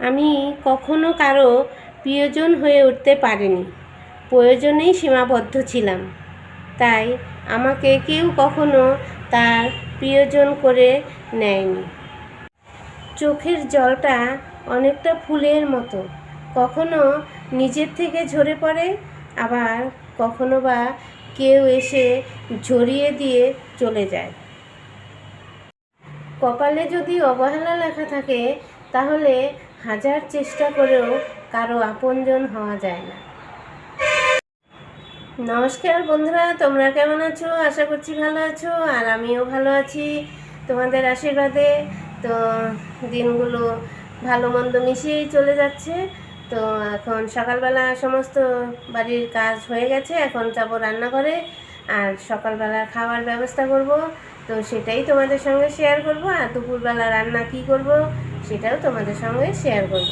আমি কখনো কারও প্রিয়জন হয়ে উঠতে পারিনি। প্রয়োজনেই সীমাবদ্ধ ছিলাম। তাই আমাকে কেউ কখনো তার প্রিয়জন করে নেয়নি। চোখের জলটা অনেকটা ফুলের মতো। কখনো নিজের থেকে ঝরে পড়ে, আবার কখনো বা কেউ এসে ঝরিয়ে দিয়ে চলে যায়। কপালে যদি অবহেলা লেখা থাকে, তাহলে হাজার চেষ্টা করেও কারও আপনজন হওয়া যায় না। নমস্কার বন্ধুরা, তোমরা কেমন আছো? আশা করছি ভালো আছো, আর আমিও ভালো আছি তোমাদের আশীর্বাদে। তো দিনগুলো ভালো মন্দ মিশিয়েই চলে যাচ্ছে। তো এখন সকালবেলা সমস্ত বাড়ির কাজ হয়ে গেছে, এখন যাব রান্নাঘরে, আর সকালবেলা খাওয়ার ব্যবস্থা করব। তো সেটাই তোমাদের সঙ্গে শেয়ার করব, আর দুপুরবেলা রান্না কি করব সেটাও তোমাদের সঙ্গে শেয়ার করব।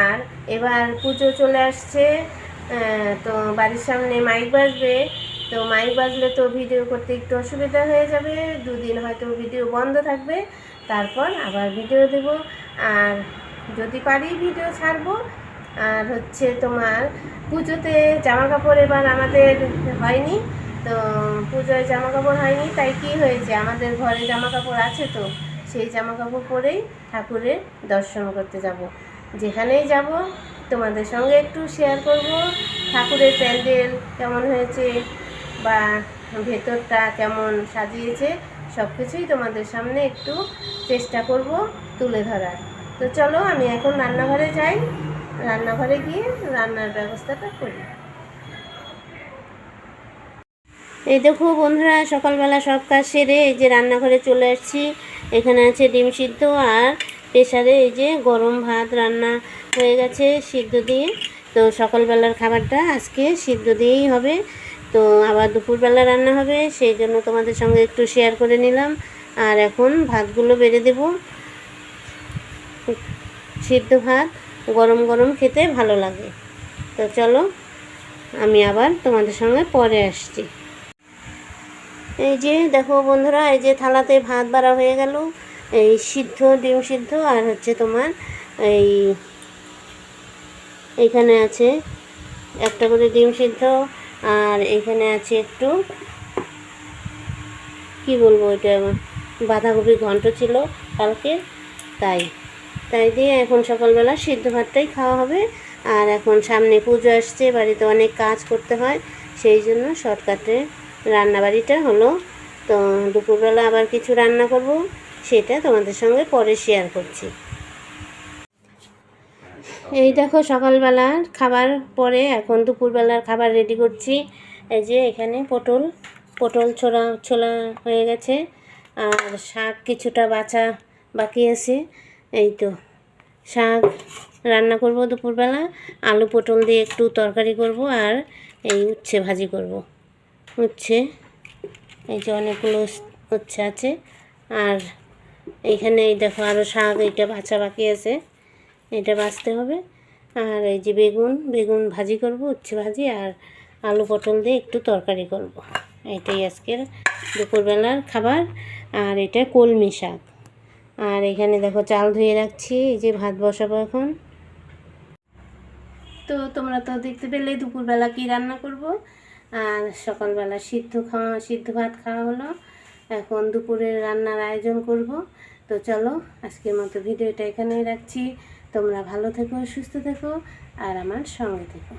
আর এবার পুজো চলে আসছে তো বাড়ির সামনে মাইক বাজবে। তো মাইক বাজলে তো ভিডিও করতে একটু অসুবিধা হয়ে যাবে, দুদিন হয়তো ভিডিও বন্ধ থাকবে, তারপর আবার ভিডিও দেব। আর যদি পারি ভিডিও ছাড়বো। আর হচ্ছে তোমার পুজোতে জামা কাপড় এবার আমাদের হয়নি, তো পুজোয় জামা কাপড় হয়নি, তাই কি হয়েছে? আমাদের ঘরে জামা কাপড় আছে তো। সেই জামা কাপড় পরেই ঠাকুরের দর্শন করতে যাব। যেখানেই যাব, তোমাদের সঙ্গে একটু শেয়ার করব, ঠাকুরের প্যান্ডেল কেমন হয়েছে বা ভেতরটা কেমন সাজিয়েছে সব কিছুই তোমাদের সামনে একটু চেষ্টা করব তুলে ধরার। তো চলো, আমি এখন রান্নাঘরে যাই। রান্নাঘরে গিয়ে রান্নার ব্যবস্থাটা করি। এই দেখো বন্ধুরা, সকালবেলা সব কাজ সেরে এই যে রান্নাঘরে চলে আসছি। এখানে আছে ডিম সিদ্ধ আর প্রেশারে এই যে গরম ভাত রান্না হয়ে গেছে সিদ্ধ দিয়ে। তো সকালবেলার খাবারটা আজকে সিদ্ধ দিয়েই হবে। তো আবার দুপুরবেলা রান্না হবে, সেই জন্য তোমাদের সঙ্গে একটু শেয়ার করে নিলাম। আর এখন ভাতগুলো বেড়ে দেব। সিদ্ধ ভাত গরম গরম খেতে ভালো লাগে। তো চলো, আমি আবার তোমাদের সঙ্গে পরে আসছি। এই যে দেখো বন্ধুরা, এই যে থালাতে ভাত বাড়া হয়ে গেল। এই সিদ্ধ, ডিম সিদ্ধ, আর হচ্ছে তোমার এই এইখানে আছে একটা করে ডিম সিদ্ধ, আর এখানে আছে একটু কি বলব এটা বাঁধাকপি ঘন্ট ছিল কালকে, তাই। তাই দিয়ে এখন সকালবেলা সিদ্ধ ভাতটাই খাওয়া হবে। আর এখন সামনে পুজো আসছে, বাড়িতে অনেক কাজ করতে হয়, সেই জন্য শর্টকাটে রান্নাবাড়িটা হলো, তো দুপুরবেলা আবার কিছু রান্না করব, সেটা তোমাদের সঙ্গে পরে শেয়ার করছি। এই দেখো সকালবেলার খাবার পরে এখন দুপুরবেলার খাবার রেডি করছি। এই যে এখানে পটল পটল ছোলা ছোলা হয়ে গেছে, আর শাক কিছুটা বাছা বাকি আছে। এই তো শাক রান্না করব দুপুরবেলা, আলু পটল দিয়ে একটু তরকারি করব আর এই উচ্ছে ভাজি করব। উচ্ছে এই যে অনেকগুলো হচ্ছে, আছে। আর এইখানে এই দেখো আরও শাক, এইটা বাছা বাকি আছে। এটা বাছতে হবে। আর এই যে বেগুন বেগুন ভাজি করব, উচ্ছে ভাজি। আর আলু পটল দিয়ে একটু তরকারি করব। এটাই আজকের দুপুরবেলার খাবার। আর এটা কলমি শাক। আর এখানে দেখো চাল ধুয়ে রাখছি, এই যে ভাত বসাবো এখন। তো তোমরা তো দেখতে পেলে দুপুরবেলা কি রান্না করব। আর সকালবেলা সিদ্ধ খাওয়া, সিদ্ধ ভাত খাওয়া হলো। এখন দুপুরের রান্নার আয়োজন করব। তো চলো, আজকের মতো ভিডিওটা এখানেই রাখছি। তোমরা ভালো থেকো, সুস্থ থেকো, আর আমার সঙ্গে থেকো।